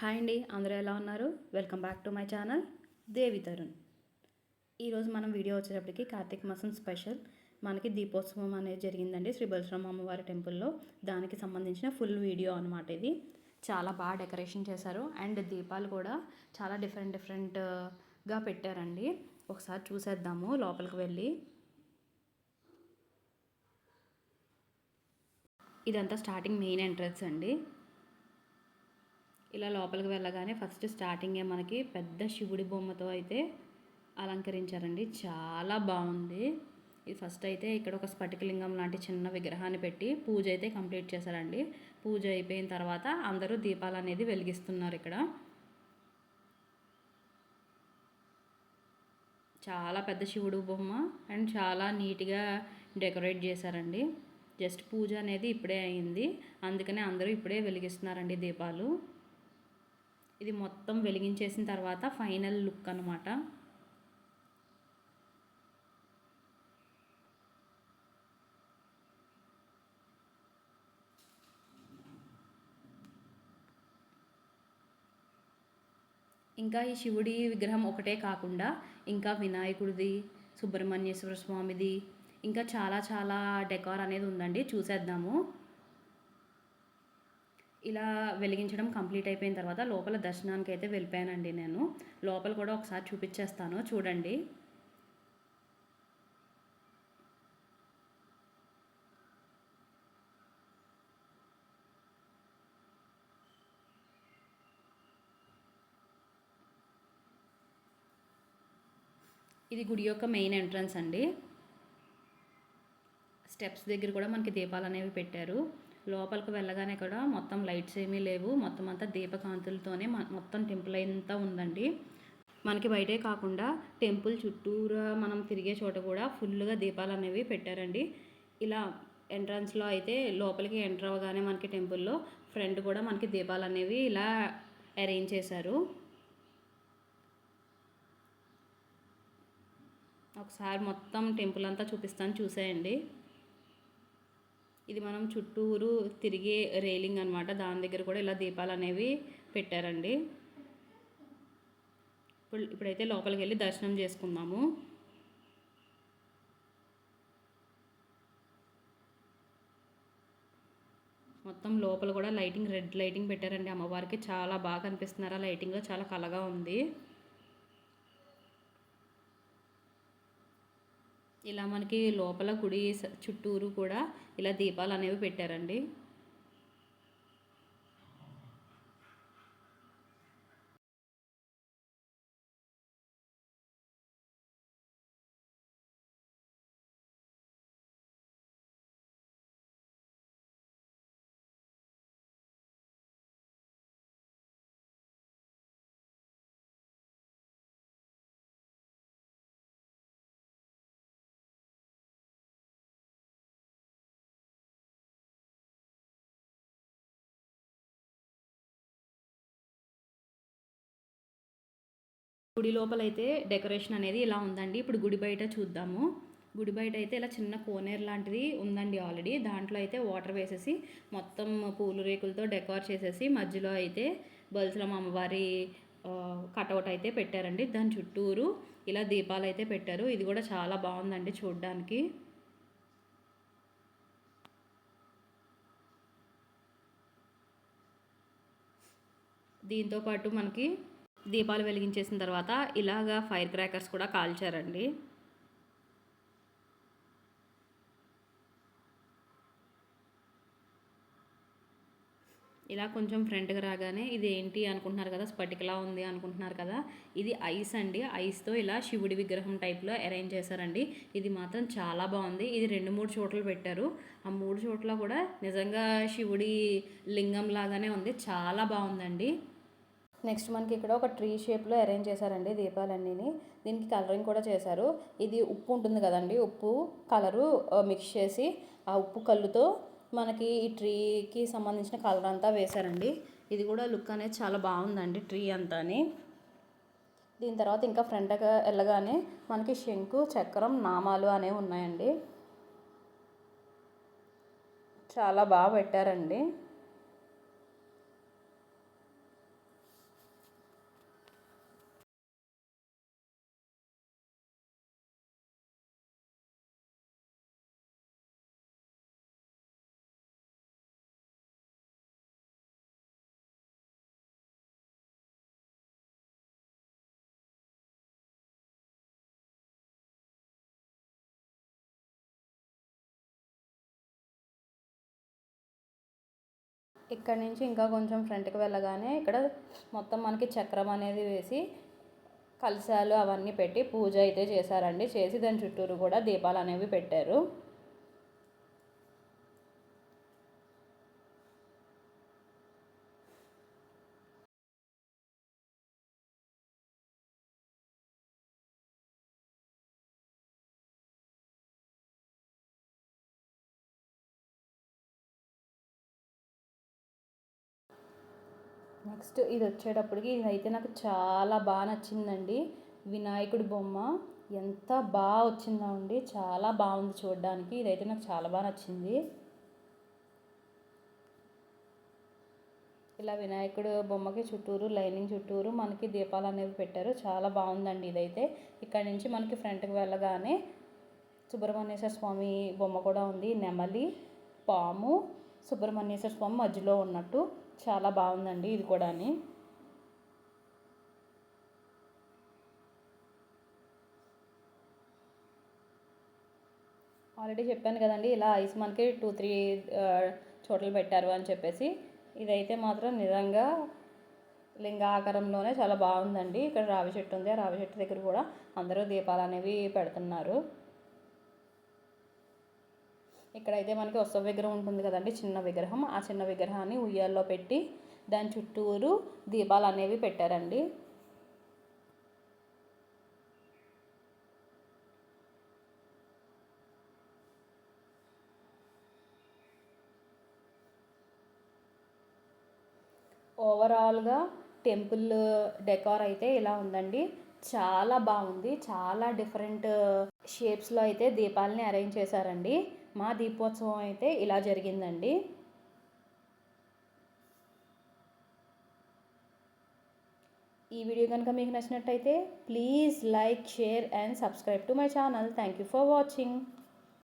Hi అండి అందరూ ఎలా ఉన్నారు? Welcome back to my channel Devi Tarun. ఈరోజు మనం వీడియో వచ్చేటప్పటికి కార్తీక మాసం స్పెషల్. మనకి దీపోత్సవం అనేది జరిగిందండి శ్రీ బలశ్రమ అమ్మవారి టెంపుల్లో. దానికి సంబంధించిన ఫుల్ వీడియో అనమాట ఇది. చాలా బాగా డెకరేషన్ చేశారు. అండ్ దీపాలు కూడా చాలా డిఫరెంట్ డిఫరెంట్గా పెట్టారండి. ఒకసారి చూసేద్దాము లోపలికి వెళ్ళి. ఇదంతా స్టార్టింగ్ మెయిన్ ఎంట్రన్స్ అండి. ఇలా లోపలికి వెళ్ళగానే ఫస్ట్ స్టార్టింగే మనకి పెద్ద శివుడి బొమ్మతో అయితే అలంకరించారండి. చాలా బాగుంది. ఇది ఫస్ట్ అయితే ఇక్కడ ఒక స్ఫటికలింగం లాంటి చిన్న విగ్రహాన్ని పెట్టి పూజ అయితే కంప్లీట్ చేశారండి. పూజ అయిపోయిన తర్వాత అందరూ దీపాలు అనేది వెలిగిస్తున్నారు ఇక్కడ. చాలా పెద్ద శివుడు బొమ్మ అండ్ చాలా నీట్గా డెకరేట్ చేశారండి. జస్ట్ పూజ అనేది ఇప్పుడే అయింది. అందుకనే అందరూ ఇప్పుడే వెలిగిస్తున్నారండి దీపాలు. ఇది మొత్తం వెలిగించేసిన తర్వాత ఫైనల్ లుక్ అనమాట ఇంకా ఈ శివుడి విగ్రహం ఒకటే కాకుండా ఇంకా వినాయకుడిది సుబ్రహ్మణ్యేశ్వర స్వామిది ఇంకా చాలా చాలా డెకార్ అనేది ఉందండి. చూసేద్దాము. ఇలా వెలిగించడం కంప్లీట్ అయిపోయిన తర్వాత లోపల దర్శనానికి అయితే వెళ్ళిపోయానండి నేను. లోపల కూడా ఒకసారి చూపించేస్తాను. చూడండి. ఇది గుడి యొక్క మెయిన్ ఎంట్రన్స్ అండి. స్టెప్స్ దగ్గర కూడా మనకి దీపాలు అనేవి పెట్టారు. లోపలికి వెళ్ళగానే కూడా మొత్తం లైట్స్ ఏమీ లేవు. మొత్తం అంతా దీపకాంతులతోనే మొత్తం టెంపుల్ అంతా ఉందండి. మనకి బయటే కాకుండా టెంపుల్ చుట్టూరా మనం తిరిగే చోట కూడా ఫుల్గా దీపాలు అనేవి పెట్టారండి. ఇలా ఎంట్రన్స్లో అయితే లోపలికి ఎంటర్ అవ్వగానే మనకి టెంపుల్లో ఫ్రంట్ కూడా మనకి దీపాలు అనేవి ఇలా అరేంజ్ చేశారు. ఒకసారి మొత్తం టెంపుల్ అంతా చూపిస్తాను చూసేయండి. ఇది మనం చుట్టూరు తిరిగే రైలింగ్ అనమాట దాని దగ్గర కూడా ఇలా దీపాలు అనేవి పెట్టారండి. ఇప్పుడు ఇప్పుడైతే లోపలికి వెళ్ళి దర్శనం చేసుకుందాము. మొత్తం లోపల కూడా లైటింగ్ రెడ్ లైటింగ్ పెట్టారండి. అమ్మవారికి చాలా బాగా కనిపిస్తున్నారు? ఆ లైటింగ్ చాలా కలగా ఉంది. ఇలా మనకి లోపల గుడి చుట్టూరు కూడా ఇలా దీపాలు అనేవి పెట్టారండి. గుడి లోపలైతే డెకరేషన్ అనేది ఇలా ఉందండి. ఇప్పుడు గుడి బయట చూద్దాము. గుడి బయట అయితే ఇలా చిన్న కోనేరు లాంటిది ఉందండి ఆల్రెడీ. దాంట్లో అయితే వాటర్ వేసేసి మొత్తం పూలు రేకులతో డెకోర్ చేసేసి మధ్యలో అయితే బల్సలం అమ్మవారి కటౌట్ అయితే పెట్టారండి. దాని చుట్టూరు ఇలా దీపాలు అయితే పెట్టారు. ఇది కూడా చాలా బాగుందండి చూడడానికి. దీంతోపాటు మనకి దీపాలు వెలిగించేసిన తర్వాత ఇలాగా ఫైర్ క్రాకర్స్ కూడా కాల్చారండి. ఇలా కొంచెం ఫ్రంట్గా రాగానే ఇది ఏంటి అనుకుంటున్నారు కదా స్పటికలా ఉంది అనుకుంటున్నారు కదా ఇది ఐస్ అండి. ఐస్తో ఇలా శివుడి విగ్రహం టైప్లో అరేంజ్ చేశారండి. ఇది మాత్రం చాలా బాగుంది. ఇది రెండు మూడు చోట్ల పెట్టారు. ఆ మూడు చోట్ల కూడా నిజంగా శివుడి లింగం లాగానే ఉంది. చాలా బాగుందండి. నెక్స్ట్ మనకి ఇక్కడ ఒక ట్రీ షేప్లో అరేంజ్ చేశారండి దీపాలన్నీని. దీనికి కలరింగ్ కూడా చేశారు. ఇది ఉప్పు ఉంటుంది కదండి ఉప్పు కలరు మిక్స్ చేసి ఆ ఉప్పు కళ్ళుతో మనకి ఈ ట్రీకి సంబంధించిన కలర్ అంతా వేశారండి. ఇది కూడా లుక్ అనేది చాలా బాగుందండి ట్రీ అంతాని. దీని తర్వాత ఇంకా ఫ్రంట్గా వెళ్ళగానే మనకి శంకు చక్రం నామాలు అనేవి ఉన్నాయండి. చాలా బాగా పెట్టారండి. ఇక్కడ నుంచి ఇంకా కొంచెం ఫ్రంట్కి వెళ్ళగానే ఇక్కడ మొత్తం మనకి చక్రం అనేది వేసి కలశాలు అవన్నీ పెట్టి పూజ అయితే చేశారండి. చేసి దాని చుట్టూరు కూడా దీపాలు అనేవి పెట్టారు. నెక్స్ట్ ఇది వచ్చేటప్పటికి ఇది అయితే నాకు చాలా బాగా నచ్చిందండి. వినాయకుడి బొమ్మ. ఎంత బాగా వచ్చిందా అండి చాలా బాగుంది చూడడానికి. ఇదైతే నాకు చాలా బాగా నచ్చింది. ఇలా వినాయకుడు బొమ్మకి చుట్టూరు లైనింగ్ చుట్టూరు మనకి దీపాలు అనేవి పెట్టారు. చాలా బాగుందండి ఇదైతే. ఇక్కడ నుంచి మనకి ఫ్రంట్కి వెళ్ళగానే సుబ్రహ్మణ్యేశ్వర స్వామి బొమ్మ కూడా ఉంది. నెమలి పాము సుబ్రహ్మణ్యేశ్వర స్వామి మధ్యలో ఉన్నట్టు చాలా బాగుందండి ఇది కూడా ఆల్రెడీ చెప్పాను కదండి ఇలా ఐస్ మనకి టూ త్రీ చోట్ల పెట్టారు అని చెప్పేసి. ఇదైతే మాత్రం నిజంగా లింగాకారంలోనే చాలా బాగుందండి. ఇక్కడ రావి చెట్టు ఉంది ఆ రావి చెట్టు దగ్గర కూడా అందరూ దీపాలు అనేవి పెడుతున్నారు. ఇక్కడైతే మనకి ఉత్సవ విగ్రహం ఉంటుంది కదండి చిన్న విగ్రహం. ఆ చిన్న విగ్రహాన్ని ఉయ్యాల్లో పెట్టి దాని చుట్టూరు దీపాలు అనేవి పెట్టారండి. ఓవరాల్గా టెంపుల్ డెకార్ అయితే ఇలా ఉందండి. చాలా బాగుంది. చాలా డిఫరెంట్ షేప్స్లో అయితే దీపాలని అరేంజ్ చేశారండి. మా దీపోత్సవం అయితే ఇలా జరిగిందండి. ఈ వీడియో కనుక మీకు నచ్చినట్టయితే please like share and subscribe to my channel. Thank you for watching.